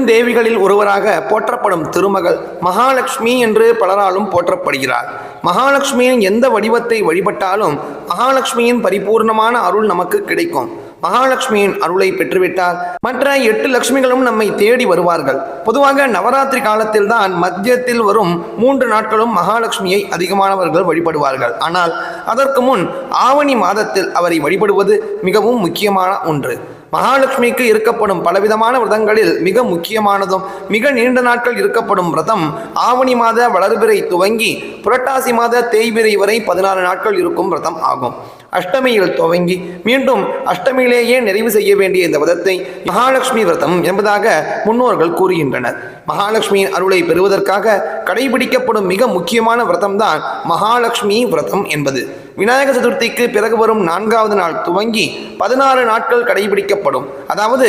பெருந்தேவிகளில் ஒருவராக போற்றப்படும் திருமகள் மகாலட்சுமி என்று பலராலும் போற்றப்படுகிறார். மகாலட்சுமியின் எந்த வடிவத்தை வழிபட்டாலும் மகாலட்சுமியின் பரிபூர்ணமான அருள் நமக்கு கிடைக்கும். மகாலட்சுமியின் அருளை பெற்றுவிட்டால் மற்ற எட்டு லட்சுமிகளும் நம்மை தேடி வருவார்கள். பொதுவாக நவராத்திரி காலத்தில் தான் மத்தியத்தில் வரும் மூன்று நாட்களும் மகாலட்சுமியை அதிகமானவர்கள் வழிபடுவார்கள். ஆனால் அதற்கு முன் ஆவணி மாதத்தில் அவரை வழிபடுவது மிகவும் முக்கியமான ஒன்று. மகாலட்சுமிக்கு இருக்கப்படும் பலவிதமான விரதங்களில் மிக முக்கியமானதும் மிக நீண்ட நாட்கள் இருக்கப்படும் விரதம் ஆவணி மாத வளர்பிறை துவங்கி புரட்டாசி மாத தேய்பிறை வரை பதினாறு நாட்கள் இருக்கும் விரதம் ஆகும். அஷ்டமியில் துவங்கி மீண்டும் அஷ்டமியிலேயே நிறைவு செய்ய வேண்டிய இந்த விரதத்தை மகாலட்சுமி விரதம் என்பதாக முன்னோர்கள் கூறுகின்றனர். மகாலட்சுமியின் அருளை பெறுவதற்காக கடைபிடிக்கப்படும் மிக முக்கியமான விரதம்தான் மகாலட்சுமி விரதம் என்பது. விநாயக சதுர்த்திக்கு பிறகு வரும் நான்காவது நாள் துவங்கி பதினாறு நாட்கள் கடைபிடிக்கப்படும். அதாவது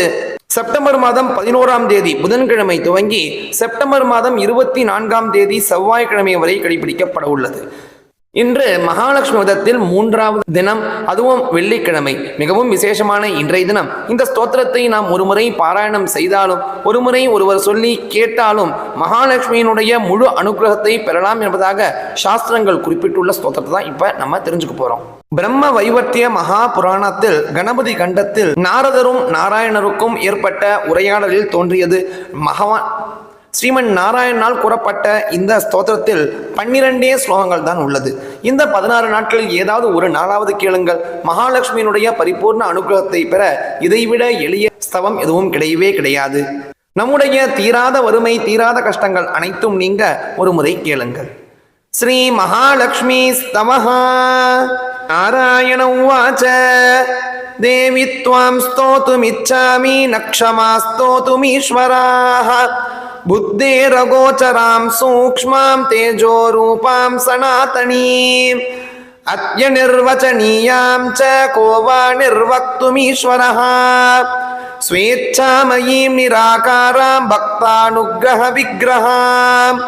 செப்டம்பர் மாதம் பதினோராம் தேதி புதன்கிழமை துவங்கி செப்டம்பர் மாதம் இருபத்தி நான்காம் தேதி செவ்வாய்க்கிழமை வரை கடைபிடிக்கப்பட உள்ளது. இன்று மகாலட்சுமி விதத்தில் மூன்றாவது தினம் அதுவும் வெள்ளிக்கிழமை. மிகவும் விசேஷமான இன்றைய தினம். இந்த ஸ்தோத்திரத்தை நாம் ஒருமுறை பாராயணம் செய்தாலும் ஒருமுறை ஒருவர் சொல்லி கேட்டாலும் மகாலட்சுமியினுடைய முழு அனுகிரகத்தை பெறலாம் என்பதாக சாஸ்திரங்கள் குறிப்பிட்டுள்ள ஸ்தோத்திரத்தை தான் இப்ப நம்ம தெரிஞ்சுக்க போறோம். பிரம்ம வைவர்த்திய மகா புராணத்தில் கணபதி கண்டத்தில் நாரதரும் நாராயணருக்கும் ஏற்பட்ட உரையாடலில் தோன்றியது மகவான் ஸ்ரீமன் நாராயணனால் கூறப்பட்ட இந்த ஸ்தோத்திரத்தில் பன்னிரெண்டே ஸ்லோகங்கள் தான் உள்ளது. இந்த பதினாறு நாட்களில் ஏதாவது ஒரு நாளாவது கேளுங்கள். மகாலட்சுமியினுடைய பரிபூர்ண அனுகிரகத்தை பெற இதைவிட எளிய ஸ்தவம் எதுவும் கிடையவே கிடையாது. நம்முடைய தீராத வறுமை தீராத கஷ்டங்கள் அனைத்தும் நீங்க ஒரு முறை கேளுங்கள். ஸ்ரீ மகாலட்சுமி ஸ்தமஹா நாராயண உவாச்ச. தேவி ஸ்தோத்துமிச்சாமி நக்ஷமா ஸ்தோத்துமீஸ்வராக बुद्धेरगोचरां सूक्ष्मां तेजोरूपां सनातनीम् अत्यनिर्वचनीयां च को वा निर्वक्तुमीश्वरः स्वेच्छामयीं निराकारां भक्तानुग्रहविग्रहाम्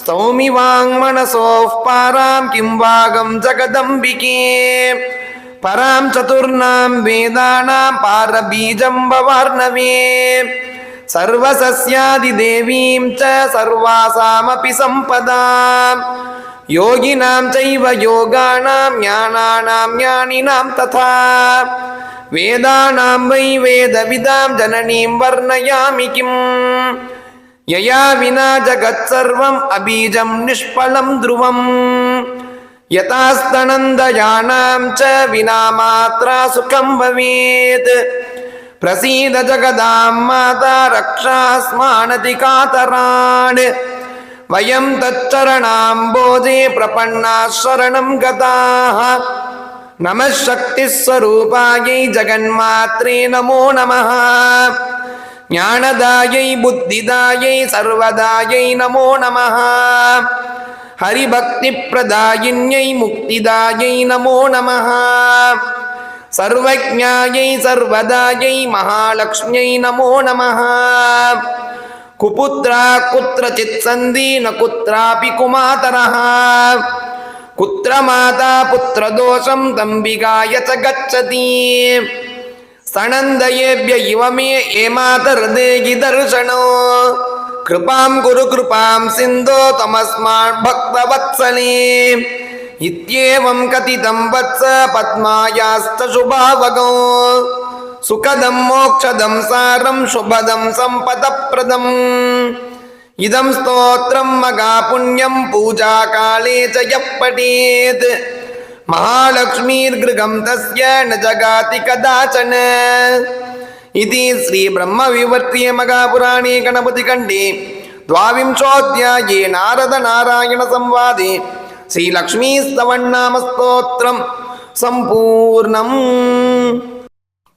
स्तौमि वाङ्मनसोः पारां किं वागं जगदम्बिके परां चतुर्णां वेदानां पारबीजं भवार्णवे சர்வசஸ்யாதி தேவீம் ச சர்வாசாமபி சம்பதாம். யோகினாம் சைவ யோகானாம் ஞானானாம் ஞானினாம் ததா. வேதானாம் வை வேதவிதாம் ஜனனீம் வர்ணயாமி கிம். யயா வினா ஜகத்சர்வம் அபீஜம் நிஷ்பலம் துருவம். யதாஸ்தனந்தயானாம் ச வினா மாத்ரா சுகம் பவேத். ಪ್ರಸೀದ ಜಗದಾಂ ಮಾತಾ ರಕ್ಷಾಸ್ಮಾನತಿ ಕಾತರಾಣ್ ವಯಂ ತಚ್ಚರಣಾಂಬೋಧಿ ಪ್ರಪನ್ನಾ ಶರಣಂ ಗತಾಃ ನಮಃ ಶಕ್ತಿ ಸ್ವರೂಪಾಯೈ ಜಗನ್ಮಾತ್ರೇ ನಮೋ ನಮಃ ಜ್ಞಾನದಾಯೈ ಬುದ್ಧಿದಾಯೈ ಸರ್ವದಾಯೈ ನಮೋ ನಮಃ ಹರಿಭಕ್ತಿಪ್ರದಾಯಿನ್ಯೈ ಮುಕ್ತಿದಾಯೈ ನಮೋ ನಮಃ सर्वज्ञायै सर्वदायै महालक्ष्म्यै नमो नमः कुपुत्रा कुत्रचित् सन्धि न कुत्रापि कुमातरः कुत्र माता पुत्रदोषं तम्बिकाय च गच्छति स्तनन्दयेभ्य इव मे ये मातर्देहि दर्शनो कृपां कुरु कृपां सिन्धो तमस्मात् भक्तवत्सले इत्येवं कथितं वत्स पद्मायाश्च शुभावगो सुखदं मोक्षदं सारं शुभदं सम्पदप्रदम् इदं स्तोत्रं मगापुण्यं पूजाकाले च यः पठेत् महालक्ष्मीर्गृहं तस्य न जगाति कदाचन इति श्रीब्रह्मविवर्त्ये महापुराणे गणपतिखण्डे द्वाविंशोऽध्याये नारदनारायणसंवादे ஸ்ரீலக்ஷ்மீஸ்தவன்னாமஸ்தோத்திரம் சம்பூர்ணம்.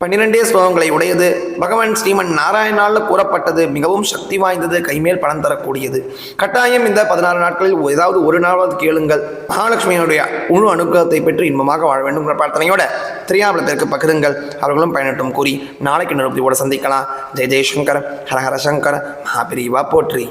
பன்னிரெண்டே ஸ்லோகங்களை உடையது. பகவான் ஸ்ரீமன் நாராயணால் கூறப்பட்டது மிகவும் சக்தி வாய்ந்தது கைமேல் பலன் தரக்கூடியது. கட்டாயம் இந்த பதினாறு நாட்களில் ஏதாவது ஒரு நாளாவது கேளுங்கள். மகாலட்சுமியினுடைய முழு அனுகிரகத்தை பெற்று இன்பமாக வாழ வேண்டும் என்ற பிரார்த்தனையோட திரியாபலத்திற்கு பகிருங்கள். அவர்களும் பயனட்டும் கூறி நாளைக்கு நிருபதியோடு சந்திக்கலாம். ஜெய ஜெய்சங்கர் ஹரஹர சங்கர் மகாபிரிவா போற்றி.